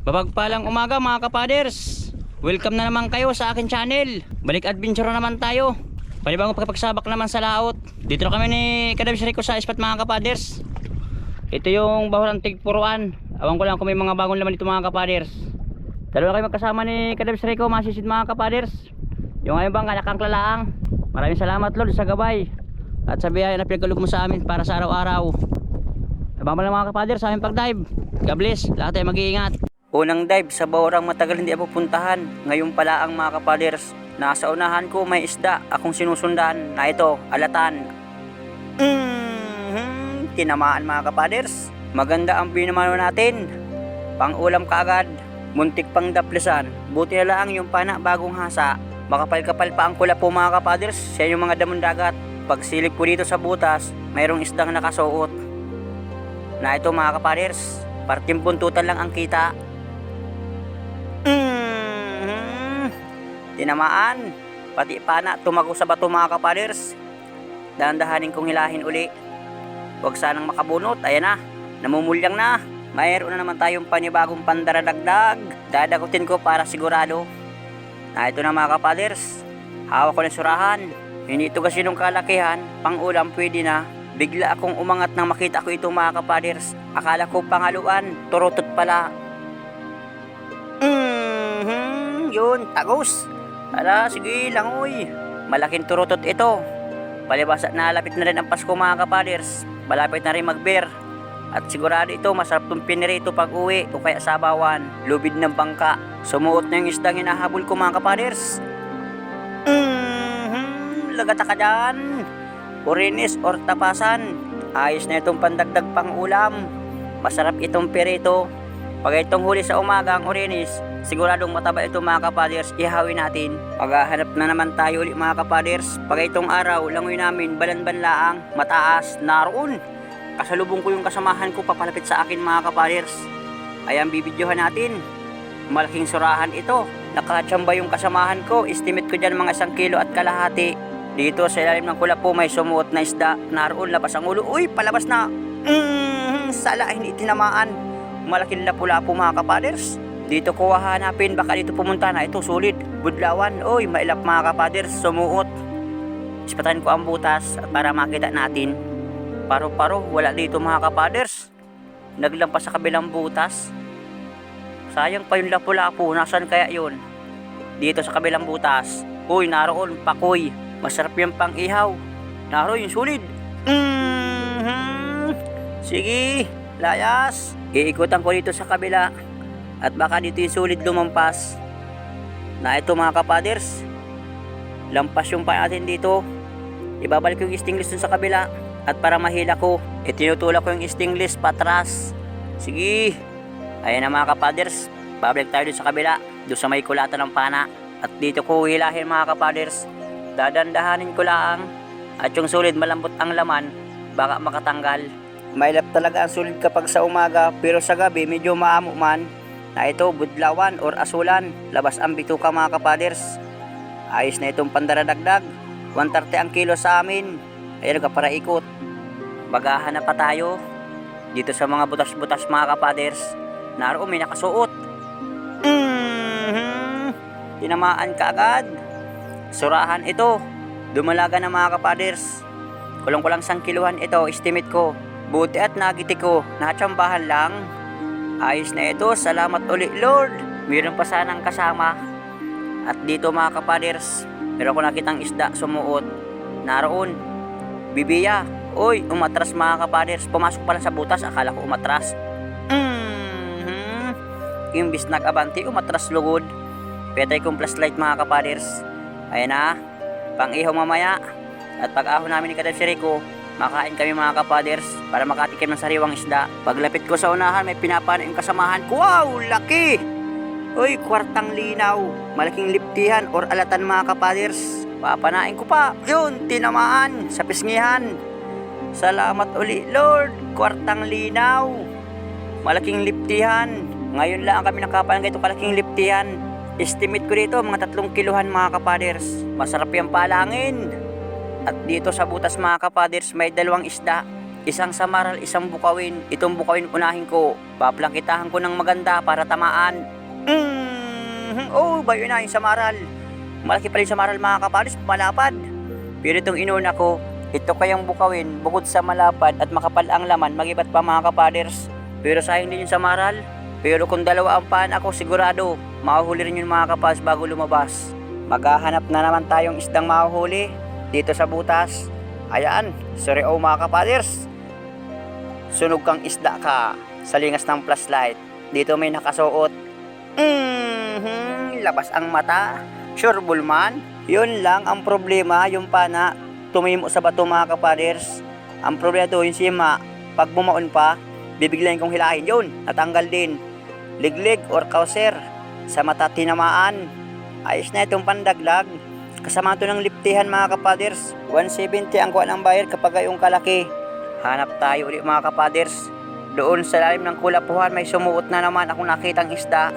Babagpalang umaga mga kapaders. Welcome na naman kayo sa akin channel. Balik adventure na naman tayo. Panibagong pagpagsabak naman sa laot. Dito na kami ni Kadabs Rico sa ispat mga kapaders. Ito yung bahulang tigpuruan. Awan ko lang kung may mga bagong laman dito mga kapaders. Dalawa kayo magkasama ni Kadabs Rico, masisid mga kapaders. Yung ngayon bang nakangklalaang. Maraming salamat Lord sa gabay. At sa biyaya na pinagkalugod mo sa amin para sa araw-araw. Abang mo lang mga kapaders sa aming pag-dive. God bless. Lahat tayo mag-iingat. Unang dive sa Baurang matagal hindi ako puntahan. Ngayon pala ang mga kapaders. Nasa unahan ko may isda akong sinusundan na ito, alatan. Mm-hmm. Tinamaan mga kapaders. Maganda ang pinamano natin. Pang ulam kaagad. Muntik pang daplisan. Buti na lang yung pana bagong hasa. Makapal-kapal pa ang kula po mga kapaders. Siya yung mga damon dagat. Pag silip ko dito sa butas, mayroong isdang nakasuot. Na ito mga kapaders, parting buntutan lang ang kita. Tinamaan. Pati pana tumago sa bato mga kapaders. Dahan-dahanin kong hilahin uli. Huwag sanang makabunot. Ayan na. Namumulyang na. Mayroon na naman tayong panibagong pandaradagdag. Dadagutin ko para sigurado. Na ito na mga kapaders. Hawak ko ng surahan. Hindi ito kasi nung kalakihan. Pang ulam pwede na. Bigla akong umangat nang makita ko ito mga kapaders. Akala ko pangaluan. Turutot pala. Mhm, yun, tagos. Ala, sige lang uy. Malaking turutot ito. Palibas at nalapit na rin ang Pasko mga kapaders. Malapit na rin mag-bear. At sigurado ito, masarap itong pinirito pag uwi o kaya sabawan. Lubid ng bangka. Sumuot na yung isdang hinahabol ko mga kapaders. Mhm, lagata ka dyan. Urinis or tapasan. Ayos na itong pandagdag pang ulam. Masarap itong pirito. Pag itong huli sa umaga ang urinis, siguradong mataba ito mga kapaders, ihawin natin. Paghahanap na naman tayo ulit mga kapaders. Pag itong araw, langoy namin, balan-banlaang, mataas, naroon. Kasalubong ko yung kasamahan ko papalapit sa akin mga kapaders. Ayan bibidyohan natin. Malaking surahan ito. Nakatsamba yung kasamahan ko. Estimate ko dyan mga isang kilo at kalahati. Dito sa ilalim ng kula po may sumuot na isda. Naroon labas ang ulo. Uy, palabas na. Mm, sala, hindi tinamaan. Malaking lapu-lapu mga kapaders. Dito ko hahanapin. Baka dito pumunta na. Ito, sulit. Budlawan. Uy, mailap mga kapaders. Sumuot. Ispatan ko ang butas para makita natin. Paro-paro, wala dito mga kapaders. Naglampas sa kabilang butas. Sayang pa yung lapu-lapu. Nasaan kaya yun? Dito sa kabilang butas. Uy, naroon, pakoy. Masarap yung pang ihaw. Naroon yung sulid. Mhm. Sige, layas. Iikutan ko dito sa kabila. At baka dito yung sulid lumampas. Na ito mga kapaders. Lampas yung pa natin dito. Ibabalik yung stingless dun sa kabila. At para mahila ko, itinutulak ko yung stingless patras. Sige. Ayan na mga kapaders. Babalik tayo dun sa kabila. Doon sa may kulata ng pana. At dito ko hilahin mga kapaders. Dadandahanin ko lang. At yung sulit malambot ang laman, baka makatanggal. Mailap talaga ang sulit kapag sa umaga, pero sa gabi medyo maamo man. Na ito, budlawan or asulan. Labas ang bituka mga kapaders. Ayos na itong pandaradagdag. 130 ang kilo sa amin. Ayun ka para ikot. Bagahanap pa tayo. Dito sa mga butas-butas mga kapaders. Naroon may nakasuot. Mhm. Tinamaan ka agad. Surahan ito. Dumalaga na mga kapaders. Kulang-kulang sang kiluhan ito, estimate ko. Buti at nagiti ko, natsambahan lang. Ayos na ito, salamat ulit Lord. Mayroon pa sanang kasama. At dito mga kapaders, meron ko nakitang isda sumuot. Naroon, bibiya. Uy, umatras mga kapaders. Pumasok pala sa butas, akala ko umatras. Mhm. Imbis nag-abanti, umatras lugod. Petay kong flashlight mga kapaders. Ayan na, pang ihaw mamaya. At pag ahon namin ni Kadab si Rico, makain kami mga kapaders para makatikim ng sariwang isda. Paglapit ko sa unahan, may pinapano yung kasamahan ko. Wow, laki! Uy, kwartang linaw. Malaking liptihan or alatan mga kapaders. Papanain ko pa. Yun, tinamaan sa pisngihan. Salamat uli, Lord. Kwartang linaw. Malaking liptihan. Ngayon lang kami nakapalang ganito kalaking liptihan. Estimate ko dito mga tatlong kiluhan mga kapaders. Masarap yung palangin. At dito sa butas mga kapaders may dalawang isda. Isang samaral, isang bukawin. Itong bukawin unahin ko. Paplangkitahan ko ng maganda para tamaan. Mm, oh, bayo na yung samaral. Malaki pala yung samaral mga kaparis, malapad. Pero itong inuna ko, ito kayang bukawin, bukod sa malapad at makapal ang laman, magibat pa mga kapaders. Pero sayang din yung samaral. Pero kung dalawa ang paan ako, sigurado, mahuhuli rin yung mga kapas bago lumabas. Maghahanap na naman tayong isdang mahuhuli dito sa butas. Ayan, sorry oh mga kapaders. Sunog kang isda ka sa lingas ng flashlight. Dito may nakasuot. Mhm, labas ang mata. Sure, Bulman. Yun lang ang problema, yung pana, tumimo sa bato mga kapaders. Ang problema doon, yung sima, pag bumaon pa, bibiglayin kong hilahin yun. Natanggal din. Liglig or kauser sa mata tinamaan. Ayos na itong pandaglag. Kasama ito ng liptihan mga kapaders. 170 ang kuha ng bayar kapag yung kalaki. Hanap tayo ulit mga kapaders. Doon sa lalim ng kulapuhan may sumuot na naman akong nakitang isda.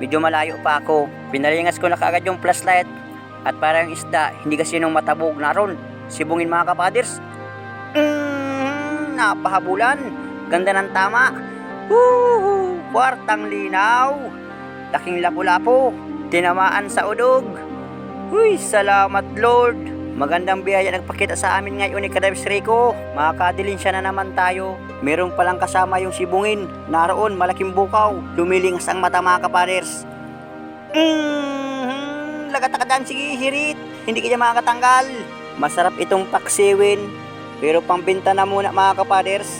Medyo malayo pa ako. Pinalingas ko na kaagad yung flashlight. At para yung isda, hindi kasi nung matabog na ron. Sibungin mga kapaders. Mm, napahabulan. Ganda ng tama. Woohoo! Kwartang linaw. Laking lapu-lapo. Tinamaan sa udog. Uy, salamat Lord. Magandang biyaya nagpakita sa amin ngayon ni Kadabs Rico. Makakadilin siya na naman tayo. Meron palang kasama yung sibungin. Naroon, malaking bukaw. Lumilingas ang mata mga kapaders. Mm, lagatakan sige, hirit. Hindi kaya makakatanggal. Masarap itong paksiwin. Pero pambinta na muna mga kapaders.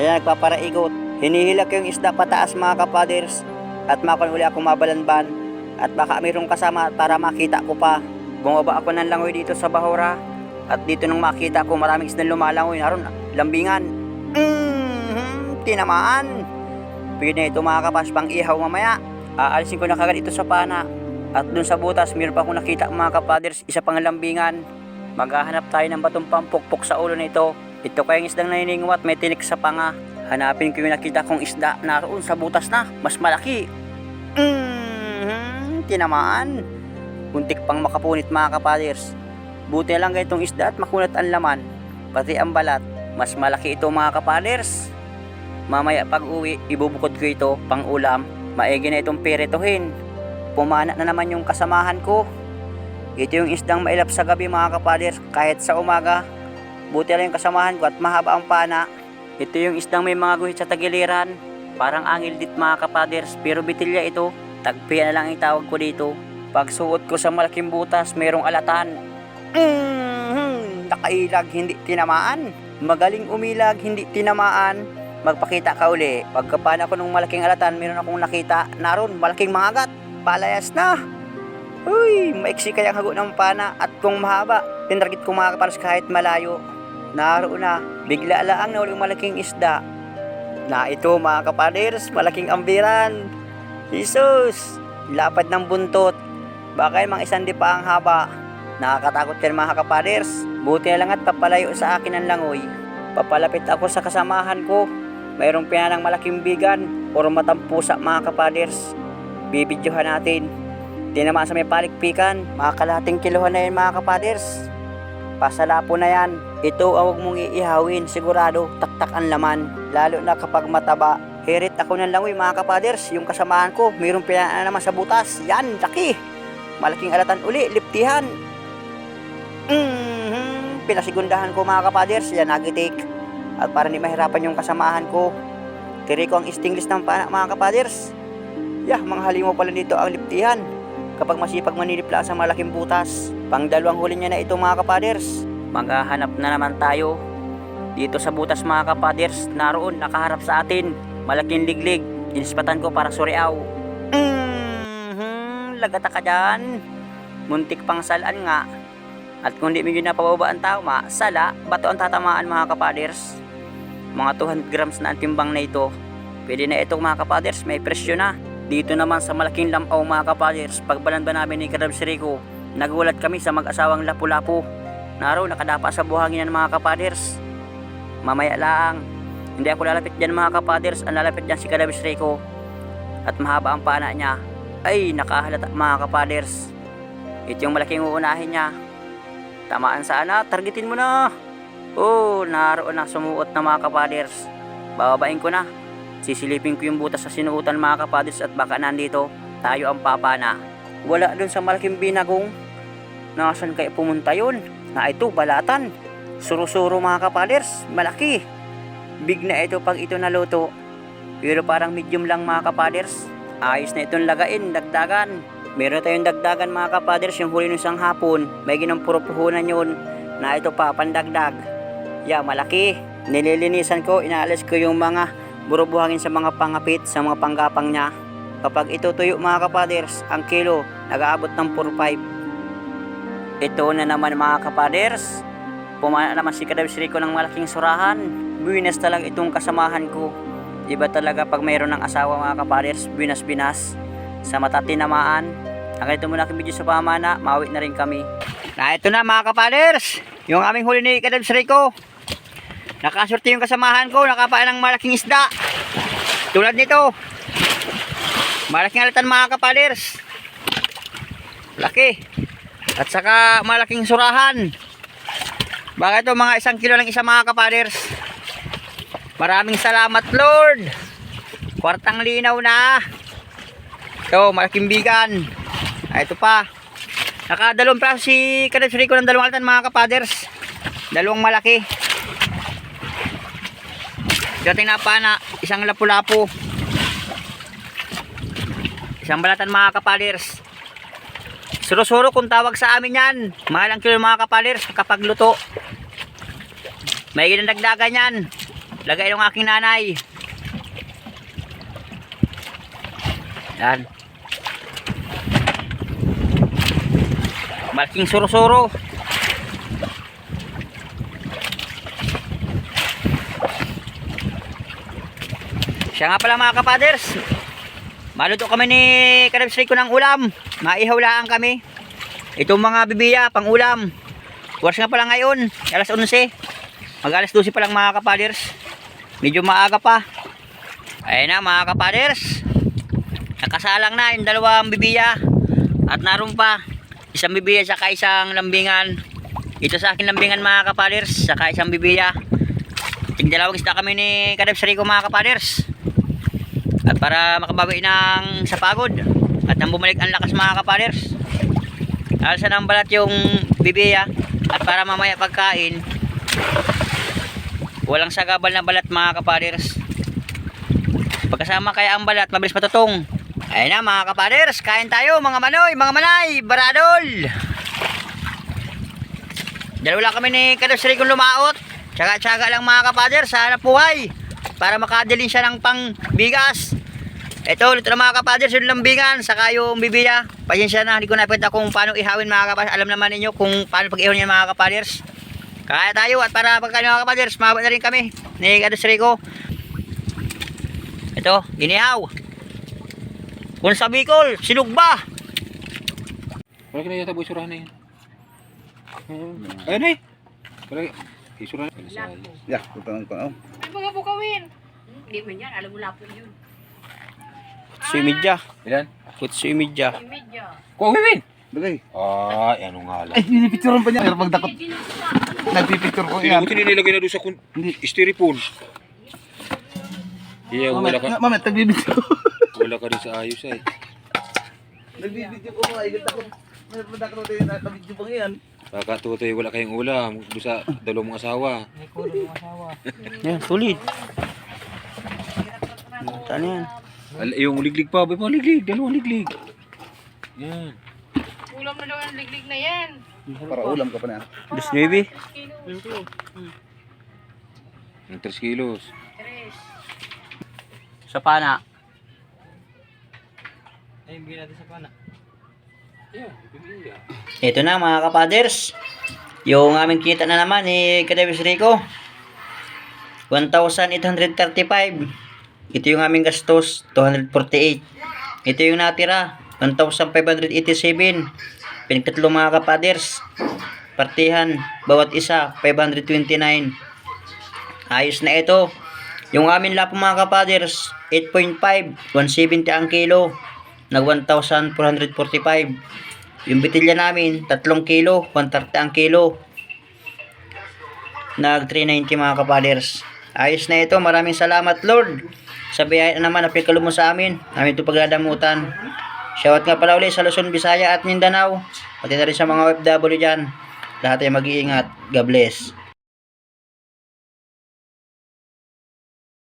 Ayan, nagpaparaigot. Hinihilak yung isda pataas mga kapaders. At makon uli ako mabalanban. At baka mayroong kasama para makita ko pa. Bumaba ako ng langoy dito sa Bahura. At dito nung makita ko maraming isdang lumalangoy. Naroon, lambingan. Mm, tinamaan. Pwede na ito mga kapas pang ihaw mamaya. Aalisin ko na kagad ito sa pana. At dun sa butas, mayroon pa akong nakita mga kapaders, isa pang lambingan. Maghahanap tayo ng batong pampukpok sa ulo nito. Ito kayang isdang naniningwat, may tinik sa panga. Hanapin ko yung nakita kong isda naroon sa butas na, mas malaki. Mm, tinamaan. Muntik pang makapunit mga kapaders. Buti lang ganitong isda at makunat ang laman. Pati ang balat, mas malaki ito mga kapaders. Mamaya pag uwi, ibubukod ko ito pang ulam. Maigi na itong pirituhin. Pumana na naman yung kasamahan ko. Ito yung isdang mailap sa gabi mga kapaders kahit sa umaga. Buti lang yung kasamahan ko at mahaba ang pana. Ito yung isdang may mga guhit sa tagiliran. Parang angil dit mga kapaders pero bitilya ito. Tagpian na lang itawag ko dito. Pag suot ko sa malaking butas, mayroong alatan. Mm, nakailag, hindi tinamaan. Magaling umilag, hindi tinamaan. Magpakita ka uli. Pagkapan ako ng malaking alatan, mayroon akong nakita. Naroon, malaking mangagat. Palayas na. Uy, maiksi kaya ang hago ng pana at kung mahaba, pinargit ko mga kaparas kahit malayo. Naroon na, bigla laang na uling malaking isda. Na ito mga kapaders, malaking ambiran. Jesus, lapad ng buntot. Yung mga isang di pa ang haba. Nakakatakot yan mga kapaders. Buti na lang at papalayo sa akin ang langoy. Papalapit ako sa kasamahan ko. Mayroong pinanang malaking bigan o matang pusa mga kapaders. Bibidyohan natin. Di naman sa may palikpikan, mga kalahating kiluhan na yan mga kapaders. Pasalapo na yan. Ito ang huwag mong iihawin, sigurado taktak ang laman. Lalo na kapag mataba. Hirit ako ng langoy mga kapaders, yung kasamahan ko, mayroong pinanang naman sa butas. Yan, laki. Malaking alatan uli, liptihan. Mhm, pinasigundahan ko mga kapaders, yan nagitik. At para hindi mahirapan yung kasamahan ko, tiri ko ang stingless ng pana mga kapaders. Yah, mga halimaw pala dito ang liptihan. Kapag masipag manilipla sa malaking butas, pang dalawang huli niya na ito mga kapaders. Maghahanap na naman tayo. Dito sa butas mga kapaders, naroon nakaharap sa atin. Malaking liglig, inispatan ko para suriaw. Mhm, lagata ka dyan. Muntik pang salaan nga. At kung di medyo napababa ang tama, sala, bato ang tatamaan mga kapaders. Mga 200 grams na ang timbang na ito. Pwede na ito mga kapaders, may presyo na. Dito naman sa malaking lamaw mga kapaders, pagbalan ba namin ni Kadabs Rico, nagulat kami sa mag-asawang lapu-lapu. Naro, nakadapa sa buhangin ng mga kapaders. Mamaya lang. Hindi ako lalapit dyan mga kapaders, ang lalapit dyan si Kadabs Rico. At mahaba ang pana niya. Ay, nakahalata mga kapaders. Ito yung malaking uunahin niya. Tamaan sana, targetin mo na. Oh, naroon na sumuot na mga kapaders. Bababain ko na. Sisilipin ko yung butas sa sinuutan mga kapaders at baka nandito tayo ang papana. Wala dun sa malaking binagong. Nasaan kaya pumunta yun? Na ito, balatan. Suro-suro mga kapaders, malaki. Big na ito pag ito naluto. Pero parang medium lang mga kapaders. Ayos na itong lagain, dagdagan. Meron tayong dagdagan mga kapaders yung huli ng isang hapon. May ginampuro-puhunan yun na ito pa, pandagdag. Yeah, malaki. Nililinisan ko, inaalis ko yung mga burubuhangin sa mga pangapit, sa mga panggapang niya. Kapag ito tuyo mga kapaders, ang kilo, nag-aabot ng 4-5. Ito na naman mga kapaders. Pumana naman si Kadabis Rico ng malaking surahan. Buwinas talaga itong kasamahan ko. Iba talaga pag mayroon ng asawa mga kapaders, binas-binas. Sa mata tinamaan. Hanggang ito muna video sa pamana, mawi na rin kami. Na ito na mga kapaders, yung aming huli ni Kadabis Rico. Nakasurti yung kasamahan ko, nakapaan ng malaking isda. Tulad nito. Malaking alatan mga kapaders. Laki. At saka malaking surahan. Bakit ito mga isang kilo lang isa mga kapaders? Maraming salamat Lord. Kwartang linaw na. Ito, malaking bigan. Ah, ito pa. Nakadalawang praso si Kadabs Rico ng dalawang alatan mga kapaders. Dalawang malaki. Dating na pa na isang lapu-lapu. Isang balatan mga kapaders. Suro-suro kung tawag sa amin yan. Mahal kilo mga kapalers kapag luto. May ginandagdagan yan. Lagay ng aking nanay. Yan. Malaking suro-suro. Siya nga pala mga kapaders. Maluto kami ni Karabs Rico ng ulam. Maihaw lang kami. Itong mga bibiya, pang ulam. Oras nga pala ngayon, alas 11. Mag alas 12 pa lang mga kapaders. Medyo maaga pa. Ayun na mga kapaders. Nakasalang na yung dalawang bibiya. At naroon pa, isang bibiya saka isang lambingan. Ito sa akin lambingan mga kapaders, saka isang bibiya. Yung dalawang isda kami ni Kadabs Rico mga kapaders. At para makabawi ng sa pagod at nang bumalik ang lakas mga kapaders. Alsa ng balat yung bibiya at para mamaya pagkain walang sagabal na balat mga kapaders. Pagkasama kaya ang balat, mabilis matutong. Ayun na mga kapaders, kain tayo mga manoy, mga manay, baradol. Dalawa lang kami ni Kadus Rigon lumaot. Tsaga-tsaga lang mga kapaders, sa hanap buhay. Para makadalin siya ng pang bigas. Ito, luto na mga kapaders, yung lambingan, saka yung bibiya. Pasensya na, hindi ko napita kung paano ihawin mga kapaders. Alam naman ninyo kung paano pag-ihawin yan mga kapaders. Kaya tayo at para pagka mga kapaders, mabot na rin kami ni Kadus Rico. Ito, inihaw. Kung sa Bicol, sinugba. Wala ka na yata boy surahan na yan. Ayun eh. Wala ka. Isurahan na. Ya, tutang ko. Ay, mga bukawin. Hindi man yan, alam mo lapo yun. Kutsu imidya. Ilan? Kutsu imidya. Imedya. Kung Dagay. Ay, ano nga lang. Ay, pinipicturean pa niya. Pero pagdakot, nagpipicture ko yan. Buti nilagay na doon sa kun- Hindi. styrofoam. Yeah, wala ka. nga, mamit, nagbibideo. Wala ka rin sa ayos ay. Nagbibideo ko nga. Igat ako. Madakot ko yung nakabideo pa yan. Kakatutoy, wala kayong ulam. Doon sa dalawang mga asawa. Yan, tulid. Ano yan? Al yung liglig pa, boy pa liglig, dalawang liglig. Yan. Ulam na daw ang liglig na yan. Para ulam ka pa na. Dos baby. Kilo. Yung 3 kilos. Tres. Sa pana. Ito na mga kapaders. Yung aming kita na naman ni Kadebis Rico. 1,835. Ito yung aming gastos. 248. Ito yung natira. 1,587. Pinagtatlo mga kapaders. Partihan. Bawat isa. 529. Ayos na ito. Yung amin lapo mga kapaders, 8.5, 170 ang kilo, nag 1,445. Yung bitilya namin, 3 kilo, 130 ang kilo. Nag 390 mga kapaders. Ayos na ito. Maraming salamat Lord. Sa biyaya naman na mo sa amin. Namin ito pagladamutan. Shoutout nga pala ulit sa Luzon, Visaya at Mindanao. Pati na rin sa mga OFW dyan. Lahat ay mag-iingat. God bless.